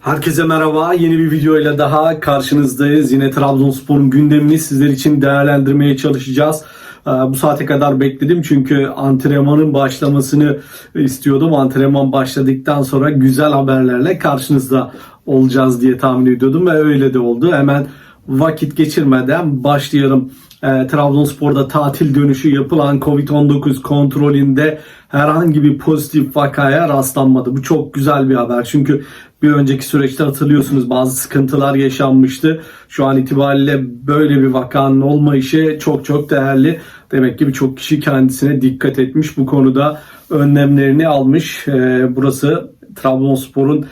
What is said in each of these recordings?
Herkese merhaba. Yeni bir videoyla daha karşınızdayız. Yine Trabzonspor'un gündemini sizler için değerlendirmeye çalışacağız. Ee, Bu saate kadar bekledim çünkü antrenmanın başlamasını istiyordum. Antrenman başladıktan sonra güzel haberlerle karşınızda olacağız diye tahmin ediyordum ve öyle de oldu. Hemen vakit geçirmeden başlayalım. E, Trabzonspor'da tatil dönüşü yapılan Covid-19 kontrolünde herhangi bir pozitif vakaya rastlanmadı. Bu çok güzel bir haber. Çünkü bir önceki süreçte hatırlıyorsunuz bazı sıkıntılar yaşanmıştı. Şu an itibariyle böyle bir vakanın olmayışı çok çok değerli. Demek ki birçok kişi kendisine dikkat etmiş. Bu konuda önlemlerini almış. E, burası Trabzonspor'un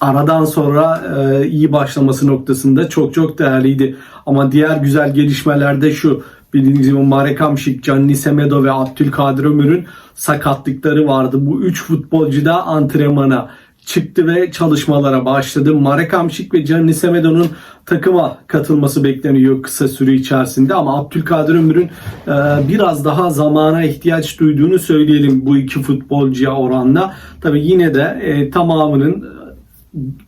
aradan sonra e, iyi başlaması noktasında çok çok değerliydi. Ama diğer güzel gelişmeler de şu. Bildiğiniz gibi Marek Hamšík, Gianni Semedo ve Abdülkadir Ömür'ün sakatlıkları vardı. Bu üç futbolcu da antrenmana çıktı ve çalışmalara başladı. Marek Hamšík ve Gianni Semedo'nun takıma katılması bekleniyor kısa süre içerisinde ama Abdülkadir Ömür'ün e, biraz daha zamana ihtiyaç duyduğunu söyleyelim bu iki futbolcuya oranla. Tabii yine de e, tamamının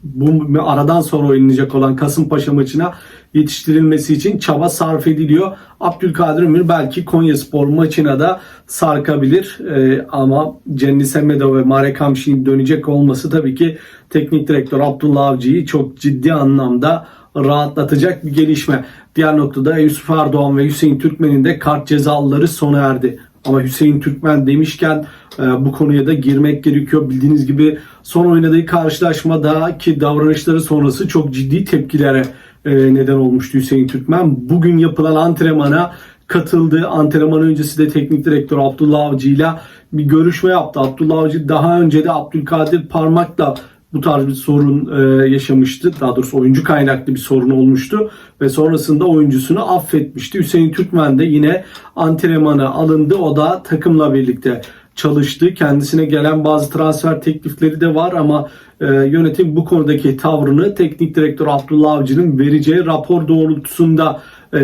bu aradan sonra oynanacak olan Kasımpaşa maçına yetiştirilmesi için çaba sarf ediliyor. Abdülkadir Ömür belki Konyaspor maçına da sarkabilir. Ee, ama Cenni Semedo ve Marek Hamşik'in dönecek olması tabii ki teknik direktör Abdullah Avcı'yı çok ciddi anlamda rahatlatacak bir gelişme. Diğer noktada Yusuf Erdoğan ve Hüseyin Türkmen'in de kart cezaları sona erdi. Ama Hüseyin Türkmen demişken bu konuya da girmek gerekiyor. Bildiğiniz gibi son oynadığı karşılaşmadaki davranışları sonrası çok ciddi tepkilere neden olmuştu Hüseyin Türkmen. Bugün yapılan antrenmana katıldı. Antrenman öncesi de teknik direktör Abdullah Avcı ile bir görüşme yaptı. Abdullah Avcı daha önce de Abdülkadir Parmak'la bu tarz bir sorun e, yaşamıştı. Daha doğrusu oyuncu kaynaklı bir sorun olmuştu ve sonrasında oyuncusunu affetmişti. Hüseyin Türkmen de yine antrenmana alındı. O da takımla birlikte çalıştı. Kendisine gelen bazı transfer teklifleri de var ama e, yönetim bu konudaki tavrını teknik direktör Abdullah Avcı'nın vereceği rapor doğrultusunda e,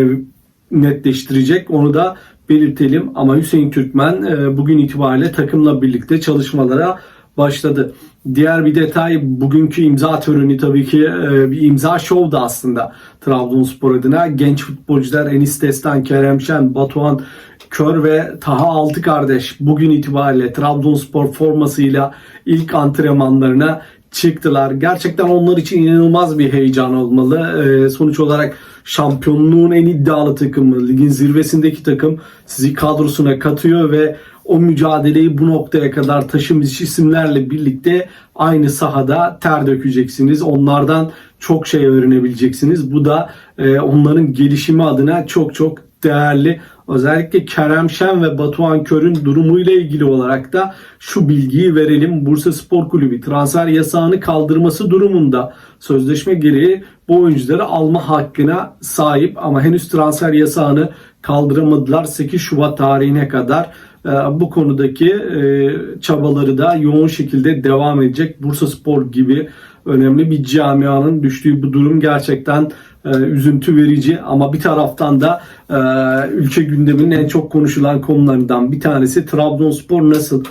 netleştirecek. Onu da belirtelim. Ama Hüseyin Türkmen e, bugün itibariyle takımla birlikte çalışmalara başladı. Diğer bir detay bugünkü imza töreni tabii ki e, bir imza şovdu aslında Trabzonspor adına. Genç futbolcular Enis Destan, Kerem Şen, Batuhan Kör ve Taha Altı kardeş bugün itibariyle Trabzonspor formasıyla ilk antrenmanlarına çıktılar. Gerçekten onlar için inanılmaz bir heyecan olmalı. Ee, sonuç olarak şampiyonluğun en iddialı takımı, ligin zirvesindeki takım sizi kadrosuna katıyor ve o mücadeleyi bu noktaya kadar taşımış isimlerle birlikte aynı sahada ter dökeceksiniz. Onlardan çok şey öğrenebileceksiniz. Bu da e, onların gelişimi adına çok çok değerli. Özellikle Kerem Şen ve Batuhan Kör'ün durumuyla ilgili olarak da şu bilgiyi verelim. Bursa Spor Kulübü transfer yasağını kaldırması durumunda sözleşme gereği bu oyuncuları alma hakkına sahip ama henüz transfer yasağını kaldıramadılar 8 Şubat tarihine kadar. Ee, bu konudaki e, çabaları da yoğun şekilde devam edecek. Bursa Spor gibi önemli bir camianın düştüğü bu durum gerçekten e, üzüntü verici ama bir taraftan da e, ülke gündeminin en çok konuşulan konularından bir tanesi Trabzonspor nasıl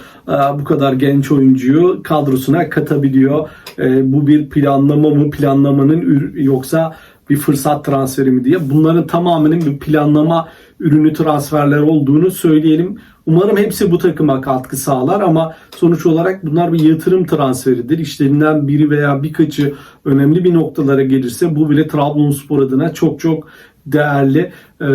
bu kadar genç oyuncuyu kadrosuna katabiliyor? Bu bir planlama mı? Planlamanın yoksa bir fırsat transferi mi diye. Bunların tamamının bir planlama ürünü transferler olduğunu söyleyelim. Umarım hepsi bu takıma katkı sağlar ama sonuç olarak bunlar bir yatırım transferidir. İşlerinden biri veya birkaçı önemli bir noktalara gelirse bu bile Trabzonspor adına çok çok değerli. Ee,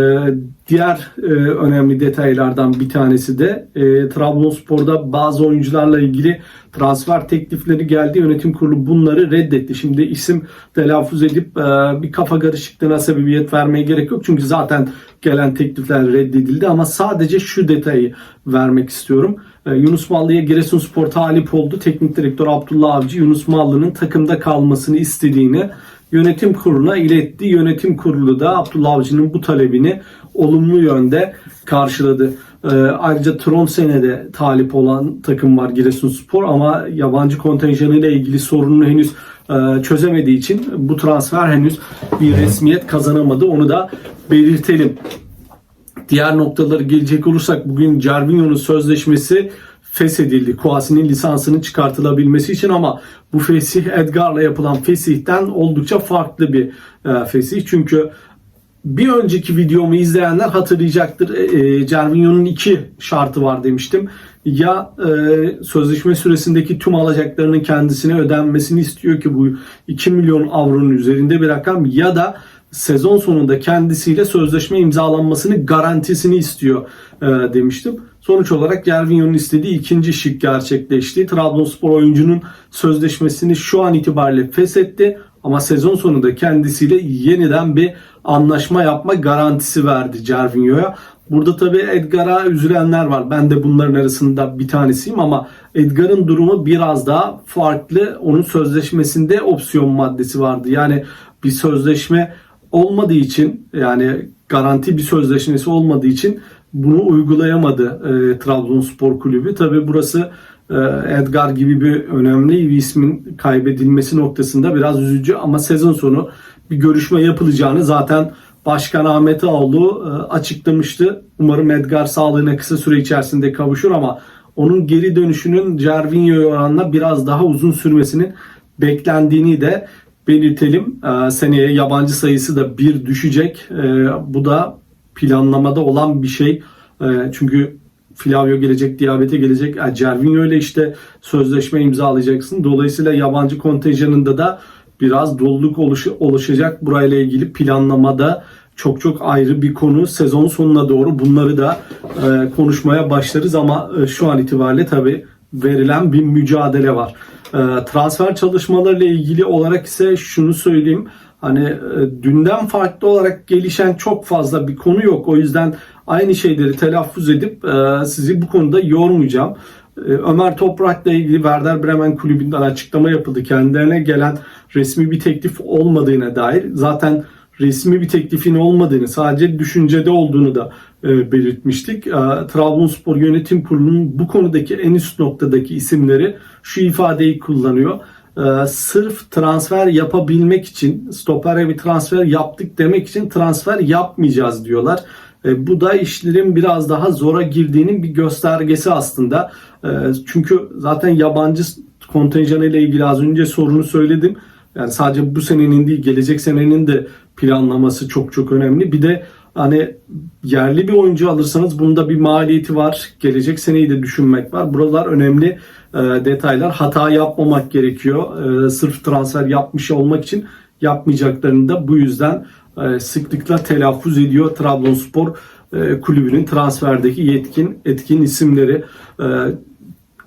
diğer e, önemli detaylardan bir tanesi de e, Trabzonspor'da bazı oyuncularla ilgili transfer teklifleri geldi. Yönetim kurulu bunları reddetti. Şimdi isim telaffuz edip e, bir kafa karışıklığına sebebiyet vermeye gerek yok. Çünkü zaten gelen teklifler reddedildi ama sadece şu detayı vermek istiyorum. Yunus Mallı'ya Giresunspor talip oldu. Teknik direktör Abdullah Avcı Yunus Mallı'nın takımda kalmasını istediğini yönetim kuruluna iletti. Yönetim kurulu da Abdullah Avcı'nın bu talebini olumlu yönde karşıladı. Ee, ayrıca Tronsen'e talip olan takım var Giresunspor ama yabancı kontenjanı ile ilgili sorununu henüz e, çözemediği için bu transfer henüz bir resmiyet kazanamadı. Onu da belirtelim. Diğer noktaları gelecek olursak bugün Cervinho'nun sözleşmesi feshedildi. Kouassi'nin lisansının çıkartılabilmesi için ama bu fesih Edgar'la yapılan fesihten oldukça farklı bir e, fesih. Çünkü bir önceki videomu izleyenler hatırlayacaktır. E, e, Cervinho'nun iki şartı var demiştim. Ya e, sözleşme süresindeki tüm alacaklarının kendisine ödenmesini istiyor ki bu 2 milyon avronun üzerinde bir rakam ya da sezon sonunda kendisiyle sözleşme imzalanmasını garantisini istiyor e, demiştim. Sonuç olarak Gervinho'nun istediği ikinci şık gerçekleşti. Trabzonspor oyuncunun sözleşmesini şu an itibariyle feshetti ama sezon sonunda kendisiyle yeniden bir anlaşma yapma garantisi verdi Gervinho'ya. Burada tabii Edgar'a üzülenler var. Ben de bunların arasında bir tanesiyim ama Edgar'ın durumu biraz daha farklı. Onun sözleşmesinde opsiyon maddesi vardı. Yani bir sözleşme olmadığı için yani garanti bir sözleşmesi olmadığı için bunu uygulayamadı e, Trabzonspor Kulübü. Tabii burası e, Edgar gibi bir önemli bir ismin kaybedilmesi noktasında biraz üzücü ama sezon sonu bir görüşme yapılacağını zaten Başkan Ahmet Ağoğlu e, açıklamıştı. Umarım Edgar sağlığına kısa süre içerisinde kavuşur ama onun geri dönüşünün Cervinho'ya oranla biraz daha uzun sürmesinin beklendiğini de belirtelim. E, seneye yabancı sayısı da bir düşecek. E, bu da planlamada olan bir şey. E, çünkü Flavio gelecek, Diabete gelecek. E, Cervinho ile işte sözleşme imzalayacaksın. Dolayısıyla yabancı kontenjanında da biraz doluluk oluş- oluşacak. Burayla ilgili planlamada çok çok ayrı bir konu. Sezon sonuna doğru bunları da e, konuşmaya başlarız ama e, şu an itibariyle tabii verilen bir mücadele var. E, transfer çalışmalarıyla ilgili olarak ise şunu söyleyeyim. Hani e, dünden farklı olarak gelişen çok fazla bir konu yok. O yüzden aynı şeyleri telaffuz edip e, sizi bu konuda yormayacağım. E, Ömer Toprak'la ilgili Werder Bremen kulübünden açıklama yapıldı. Kendilerine gelen resmi bir teklif olmadığına dair. Zaten resmi bir teklifin olmadığını, sadece düşüncede olduğunu da belirtmiştik. Trabzonspor Yönetim Kurulu'nun bu konudaki en üst noktadaki isimleri şu ifadeyi kullanıyor. E, sırf transfer yapabilmek için, stopere bir transfer yaptık demek için transfer yapmayacağız diyorlar. E, bu da işlerin biraz daha zora girdiğinin bir göstergesi aslında. E, çünkü zaten yabancı kontenjanı ile ilgili az önce sorunu söyledim. Yani sadece bu senenin değil gelecek senenin de planlaması çok çok önemli. Bir de hani yerli bir oyuncu alırsanız bunda bir maliyeti var. Gelecek seneyi de düşünmek var. Buralar önemli e, detaylar. Hata yapmamak gerekiyor. E, sırf transfer yapmış olmak için yapmayacaklarını da bu yüzden e, sıklıkla telaffuz ediyor Trabzonspor e, kulübünün transferdeki yetkin etkin isimleri.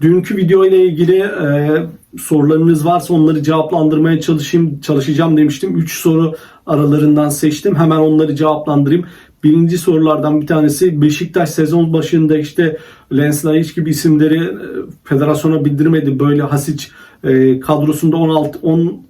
Dünkü video ile ilgili sorularınız varsa onları cevaplandırmaya çalışayım çalışacağım demiştim. 3 soru aralarından seçtim. Hemen onları cevaplandırayım. Birinci sorulardan bir tanesi Beşiktaş sezon başında işte Lens Laiç gibi isimleri e, federasyona bildirmedi. Böyle Hasic e, kadrosunda 16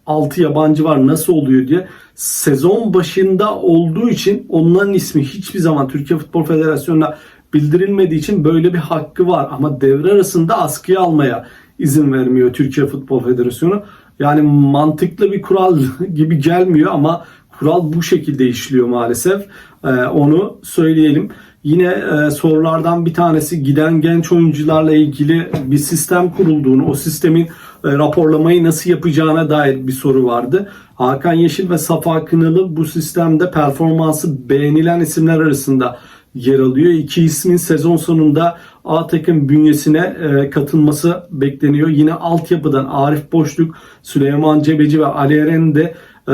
16 yabancı var nasıl oluyor diye. Sezon başında olduğu için onların ismi hiçbir zaman Türkiye Futbol Federasyonu'na bildirilmediği için böyle bir hakkı var ama devre arasında askıya almaya izin vermiyor Türkiye Futbol Federasyonu. Yani mantıklı bir kural gibi gelmiyor ama kural bu şekilde işliyor maalesef. Ee, onu söyleyelim. Yine e, sorulardan bir tanesi giden genç oyuncularla ilgili bir sistem kurulduğunu, o sistemin e, raporlamayı nasıl yapacağına dair bir soru vardı. Hakan Yeşil ve Safa Kınalı bu sistemde performansı beğenilen isimler arasında yer alıyor. İki ismin sezon sonunda A takım bünyesine e, katılması bekleniyor. Yine altyapıdan Arif Boşluk, Süleyman Cebeci ve Ali Eren de e,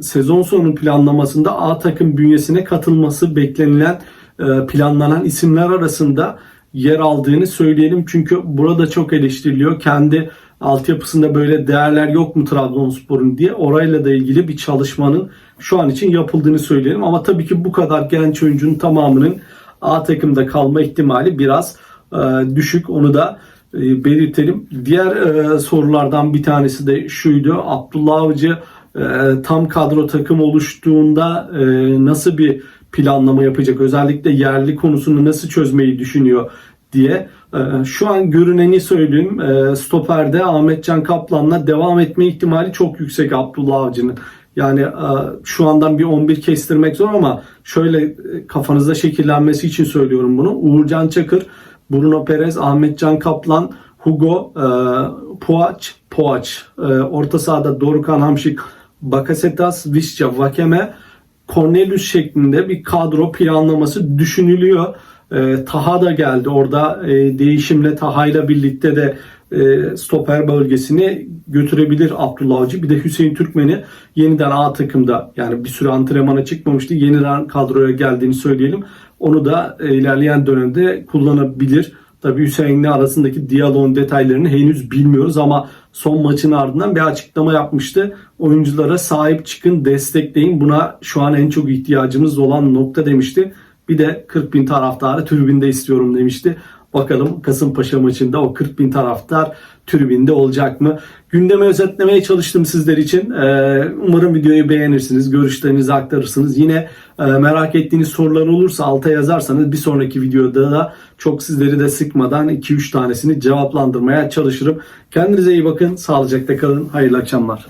sezon sonu planlamasında A takım bünyesine katılması beklenilen e, planlanan isimler arasında yer aldığını söyleyelim. Çünkü burada çok eleştiriliyor. Kendi altyapısında böyle değerler yok mu Trabzonspor'un diye orayla da ilgili bir çalışmanın şu an için yapıldığını söyleyelim. Ama tabii ki bu kadar genç oyuncunun tamamının A takımda kalma ihtimali biraz e, düşük. Onu da e, belirtelim. Diğer e, sorulardan bir tanesi de şuydu. Abdullah Avcı tam kadro takım oluştuğunda e, nasıl bir planlama yapacak? Özellikle yerli konusunu nasıl çözmeyi düşünüyor diye. E, şu an görüneni söyleyeyim. E, stoperde Ahmet Can Kaplan'la devam etme ihtimali çok yüksek Abdullah Avcı'nın. Yani e, şu andan bir 11 kestirmek zor ama şöyle kafanızda şekillenmesi için söylüyorum bunu. Uğurcan Çakır Bruno Perez, Ahmet Can Kaplan, Hugo, Poaç, Poaç. Orta sahada Dorukan Hamşik, Bakasetas, Visca, Vakeme, Cornelius şeklinde bir kadro planlaması düşünülüyor. E, Taha da geldi. Orada e, değişimle Taha ile birlikte de e, stoper bölgesini götürebilir Abdullah Avcı. Bir de Hüseyin Türkmen'i yeniden A takımda yani bir süre antrenmana çıkmamıştı. Yeniden kadroya geldiğini söyleyelim. Onu da e, ilerleyen dönemde kullanabilir. Tabii Hüseyin'le arasındaki diyaloğun detaylarını henüz bilmiyoruz ama son maçın ardından bir açıklama yapmıştı. Oyunculara sahip çıkın, destekleyin. Buna şu an en çok ihtiyacımız olan nokta demişti. Bir de 40 bin taraftarı tribünde istiyorum demişti. Bakalım Kasımpaşa maçında o 40 bin taraftar tribünde olacak mı? Gündemi özetlemeye çalıştım sizler için. Ee, umarım videoyu beğenirsiniz, görüşlerinizi aktarırsınız. Yine e, merak ettiğiniz sorular olursa alta yazarsanız bir sonraki videoda da çok sizleri de sıkmadan 2-3 tanesini cevaplandırmaya çalışırım. Kendinize iyi bakın, sağlıcakla kalın, hayırlı akşamlar.